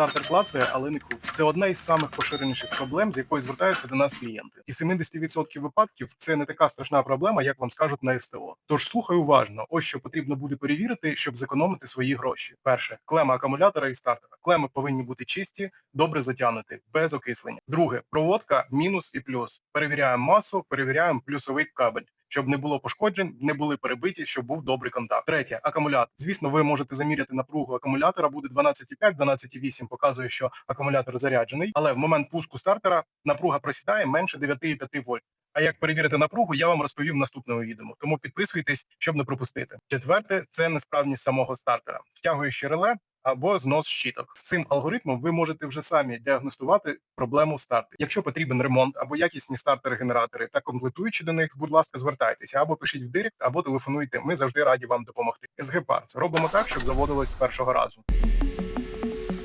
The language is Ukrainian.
Стартер клацає, але не крутить. Це одна із самих поширеніших проблем, з якою звертаються до нас клієнти. І 70% випадків це не така страшна проблема, як вам скажуть на СТО. Тож слухай уважно, ось що потрібно буде перевірити, щоб зекономити свої гроші. Перше, клема акумулятора і стартера. Клеми повинні бути чисті, добре затягнуті, без окислення. Друге, проводка мінус і плюс. Перевіряємо масу, перевіряємо плюсовий кабель. Щоб не було пошкоджень, не були перебиті, щоб був добрий контакт. Третє акумулятор. Звісно, ви можете заміряти напругу акумулятора. Буде 12,5, 12,8 показує, що акумулятор заряджений, але в момент пуску стартера напруга просідає менше 9,5 вольт. А як перевірити напругу, я вам розповів в наступному відео. Тому підписуйтесь, щоб не пропустити. Четверте це несправність самого стартера. Втягуючи реле або знос щиток. З цим алгоритмом ви можете вже самі діагностувати проблему старту. Якщо потрібен ремонт або якісні стартери-генератори та комплектуючі до них, будь ласка, звертайтеся або пишіть в директ, або телефонуйте. Ми завжди раді вам допомогти. З Parts. робимо так, щоб заводилось з першого разу.